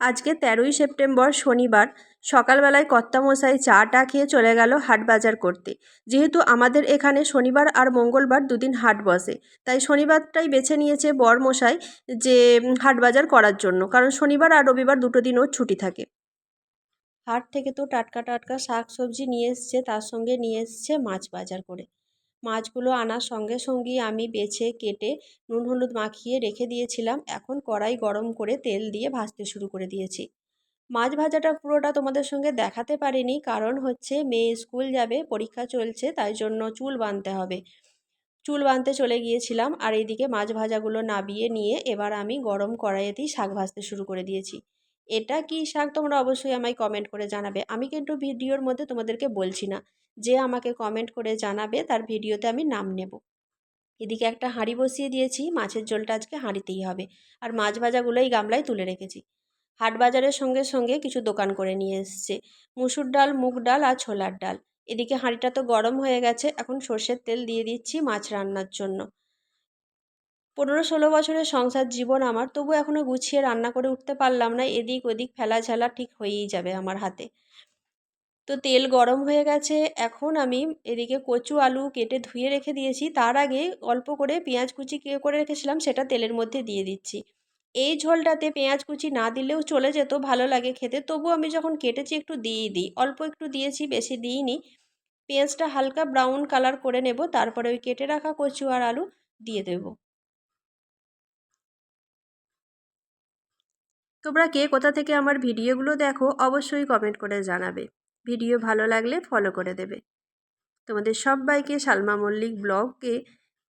আজকে তেরোই সেপ্টেম্বর শনিবার, সকালবেলায় কর্তামশাই চা টা খেয়ে চলে গেল হাট বাজার করতে। যেহেতু আমাদের এখানে শনিবার আর মঙ্গলবার দুদিন হাট বসে, তাই শনিবারটাই বেছে নিয়েছে বরমশাই যে হাট বাজার করার জন্য, কারণ শনিবার আর রবিবার দুটো দিন ওর ছুটি থাকে। হাট থেকে তো টাটকা টাটকা শাক সবজি নিয়ে এসছে, তার সঙ্গে নিয়ে এসছে মাছ বাজার করে। মাছগুলো আনার সঙ্গে সঙ্গেই আমি বেছে কেটে নুন হলুদ মাখিয়ে রেখে দিয়েছিলাম। এখন কড়াই গরম করে তেল দিয়ে ভাজতে শুরু করে দিয়েছি। মাছ ভাজাটা পুরোটা তোমাদের সঙ্গে দেখাতে পারিনি, কারণ হচ্ছে মেয়ে স্কুল যাবে, পরীক্ষা চলছে, তাই জন্য চুল বাঁধতে হবে। চুল বাঁধতে চলে গিয়েছিলাম আর এইদিকে মাছ ভাজাগুলো নাবিয়ে নিয়ে এবার আমি গরম কড়াইয়েতেই শাক ভাজতে শুরু করে দিয়েছি। এটা কি শাক তোমরা অবশ্যই আমায় কমেন্ট করে জানাবে। আমি কিন্তু ভিডিওর মধ্যে তোমাদেরকে বলছি না, যে আমাকে কমেন্ট করে জানাবে, তার ভিডিওতে আমি নাম নেব। এদিকে একটা হাঁড়ি বসিয়ে দিয়েছি, মাছের ঝোলটা আজকে হাঁড়িতেই হবে। আর মাছ ভাজাগুলো এই গামলায় তুলে রেখেছি। হাট বাজারের সঙ্গে সঙ্গে কিছু দোকান করে নিয়ে এসছে। মুসুর ডাল, মুগ ডাল আর ছোলার ডাল। এদিকে হাঁড়িটা তো গরম হয়ে গেছে, এখন সর্ষের তেল দিয়ে দিচ্ছি মাছ রান্নার জন্য। পনেরো ষোলো বছরের সংসার জীবন আমার, তবু এখনও গুছিয়ে রান্না করে উঠতে পারলাম না। এদিক ওদিক ফেলা ঝালা ঠিক হয়েই যাবে আমার হাতে। তো তেল গরম হয়ে গেছে, এখন আমি এদিকে কচু আলু কেটে ধুয়ে রেখে দিয়েছি। তার আগে অল্প করে পেঁয়াজ কুচি কে করে রেখেছিলাম, সেটা তেলের মধ্যে দিয়ে দিচ্ছি। এই ঝোলটাতে পেঁয়াজ কুচি না দিলেও চলে যেত, ভালো লাগে খেতে। তবু আমি যখন কেটেছি একটু দিয়েই দিই, অল্প একটু দিয়েছি, বেশি দিইনি। পেঁয়াজটা হালকা ব্রাউন কালার করে নেব, তারপরে ওই কেটে রাখা কচু আর আলু দিয়ে দেব। তোমরা কে কোথা থেকে আমার ভিডিওগুলো দেখো অবশ্যই কমেন্ট করে জানাবে। ভিডিও ভালো লাগলে ফলো করে দেবে। তোমাদের সবাইকে সালমা মল্লিক ব্লগকে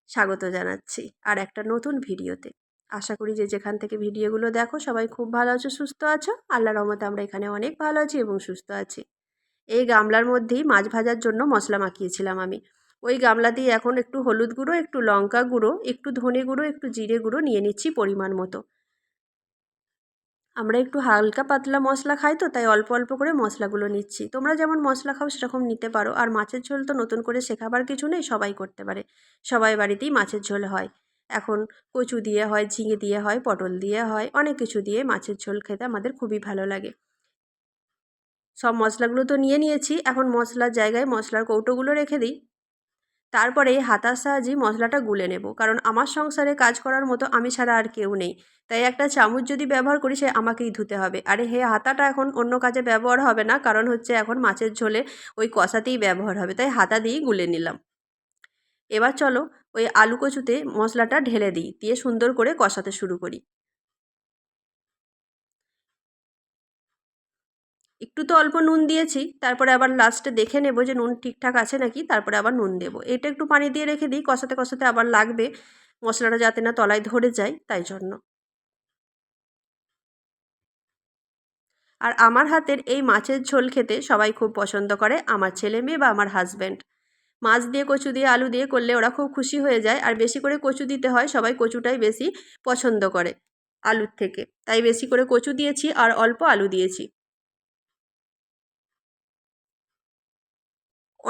স্বাগত জানাচ্ছি আর একটা নতুন ভিডিওতে। আশা করি যে যেখান থেকে ভিডিওগুলো দেখো সবাই খুব ভালো আছো, সুস্থ আছো। আল্লাহ রহমতে আমরা এখানে অনেক ভালো আছি এবং সুস্থ আছি। এই গামলার মধ্যেই মাছ ভাজার জন্য মশলা মাখিয়েছিলাম আমি। ওই গামলা দিয়ে এখন একটু হলুদ গুঁড়ো, একটু লঙ্কা গুঁড়ো, একটু ধনে গুঁড়ো, একটু জিরে গুঁড়ো নিয়ে নিচ্ছি পরিমাণ মতো। আমরা একটু হালকা পাতলা মশলা খাই তো, তাই অল্প অল্প করে মশলাগুলো নিচ্ছি। তোমরা যেমন মশলা খাও, সেরকম নিতে পারো। আর মাছের ঝোল তো নতুন করে শেখাবার কিছু নেই, সবাই করতে পারে। সবাই বাড়িতেই মাছের ঝোল হয়। এখন কচু দিয়ে হয়, ঝিঙে দিয়ে হয়, পটল দিয়ে হয়, অনেক কিছু দিয়ে মাছের ঝোল খেতে আমাদের খুবই ভালো লাগে। সব মশলাগুলো তো নিয়ে নিয়েছি। এখন মশলার জায়গায় মশলার কৌটোগুলো রেখে দিই। তারপরে হাতার সাহায্যে মশলাটা গুলে নেব। কারণ আমার সংসারে কাজ করার মতো আমি ছাড়া আর কেউ নেই। তাই একটা চামচ যদি ব্যবহার করি, সে আমাকেই ধুতে হবে। আরে হে, হাতাটা এখন অন্য কাজে ব্যবহার হবে না, কারণ হচ্ছে এখন মাছের ঝোলে ওই কষাতেই ব্যবহার হবে। তাই হাতা দিয়েই গুলে নিলাম। এবার চলো ওই আলু কচুতে মশলাটা ঢেলে দিই, দিয়ে সুন্দর করে কষাতে শুরু করি। একটু তো অল্প নুন দিয়েছি, তারপরে আবার লাস্টে দেখে নেব যে নুন ঠিকঠাক আছে নাকি, তারপরে আবার নুন দেবো। এটা একটু পানি দিয়ে রেখে দিই, কষাতে কষাতে আবার লাগবে, মশলাটা যাতে না তলায় ধরে যায়, তাই জন্য। আর আমার হাতের এই মাছের ঝোল খেতে সবাই খুব পছন্দ করে, আমার ছেলে মেয়ে বা আমার হাজব্যান্ড মাছ দিয়ে কচু দিয়ে আলু দিয়ে করলে ওরা খুব খুশি হয়ে যায়, আর বেশি করে কচু দিতে হয়, সবাই কচুটাই বেশি পছন্দ করে আলুর থেকে। তাই বেশি করে কচু দিয়েছি, আর অল্প আলু দিয়েছি।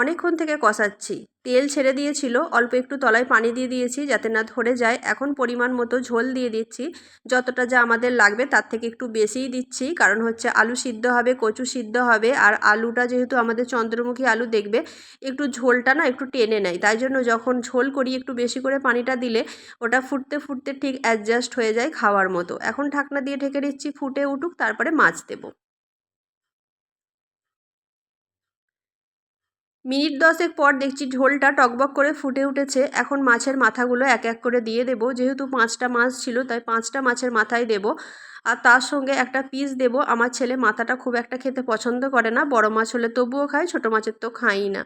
অনেকক্ষণ থেকে কষাচ্ছি। তেল ছেড়ে দিয়েছিল, অল্প একটু তলায় পানি দিয়ে দিয়েছি যাতে না ধরে যায়। এখন পরিমাণ মতো ঝোল দিয়ে দিচ্ছি। যতটা যা আমাদের লাগবে তার থেকে একটু বেশিই দিচ্ছি। কারণ হচ্ছে আলু সিদ্ধ হবে, কচু সিদ্ধ হবে, আর আলুটা যেহেতু আমাদের চন্দ্রমুখী আলু দেখবে, একটু ঝোলটা না একটু টেনে নেয়। তাই জন্য যখন ঝোল করি একটু বেশি করে পানিটা দিলে, ওটা ফুটতে ফুটতে ঠিক অ্যাডজাস্ট হয়ে যায় খাওয়ার মতো। এখন ঢাকনা দিয়ে ঢেকে দিচ্ছি, ফুটে উঠুক, তারপরে মাছ দেবো। মিনিট দশেক পর দেখছি ঝোলটা টকবক করে ফুটে উঠেছে। এখন মাছের মাথাগুলো এক এক করে দিয়ে দেব। যেহেতু পাঁচটা মাছ ছিল, তাই পাঁচটা মাছের মাথাই দেব। আর তার সঙ্গে একটা পিস দেব। আমার ছেলে মাথাটা খুব একটা খেতে পছন্দ করে না। বড় মাছ হলে তবুও খায়, ছোটো মাছের তো খাই না।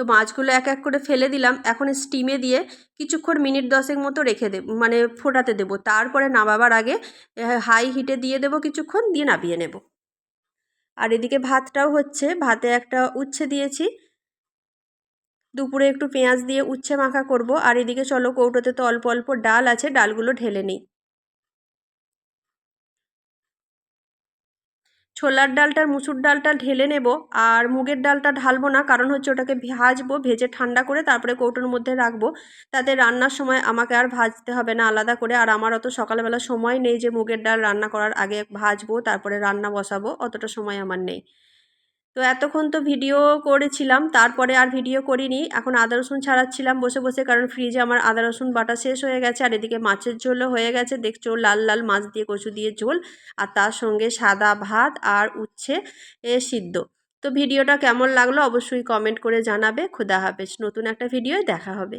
তো মাছগুলো এক এক করে ফেলে দিলাম। এখন স্টিমে দিয়ে কিছুক্ষণ মিনিট দশেক মতো রেখে দেব মানে ফোটাতে দেবো। তারপরে নামাবার আগে হাই হিটে দিয়ে দেবো কিছুক্ষণ, দিয়ে নামিয়ে নেব। আর এদিকে ভাতটাও হচ্ছে। ভাতে একটা উচ্ছে দিয়েছি। দুপুরে একটু পেঁয়াজ দিয়ে উচ্ছে মাখা করব। আর এদিকে চলো কৌটোতে তো অল্প অল্প ডাল আছে, ডালগুলো ঢেলে নিই। ছোলার ডালটার, মুসুর ডালটা ঢেলে নেব আর মুগের ডালটা ঢালবো না, কারণ হচ্ছে ওটাকে ভাজবো, ভেজে ঠান্ডা করে তারপরে কৌটোর মধ্যে রাখব। তাতে রান্নার সময় আমাকে আর ভাজতে হবে না আলাদা করে, আর আমার অত সকালবেলা সময় নেই যে মুগের ডাল রান্না করার আগে ভাজবো, তারপরে রান্না বসাবো, অতটা সময় আমার নেই। তো এতক্ষণ তো ভিডিও করেছিলাম, তারপরে আর ভিডিও করিনি। এখন আদা, রসুন ছাড়াচ্ছিলাম বসে বসে, কারণ ফ্রিজে আমার আদা, রসুন বাটা শেষ হয়ে গেছে, আর এদিকে মাছের ঝোলও হয়ে গেছে। দেখছ, লাল লাল মাছ দিয়ে কচু দিয়ে ঝোল, আর তার সঙ্গে সাদা ভাত আর উচ্ছে সিদ্ধ। তো ভিডিওটা কেমন লাগল অবশ্যই কমেন্ট করে জানাবে। খুদা হাফেজ, নতুন একটা ভিডিও দেখা হবে।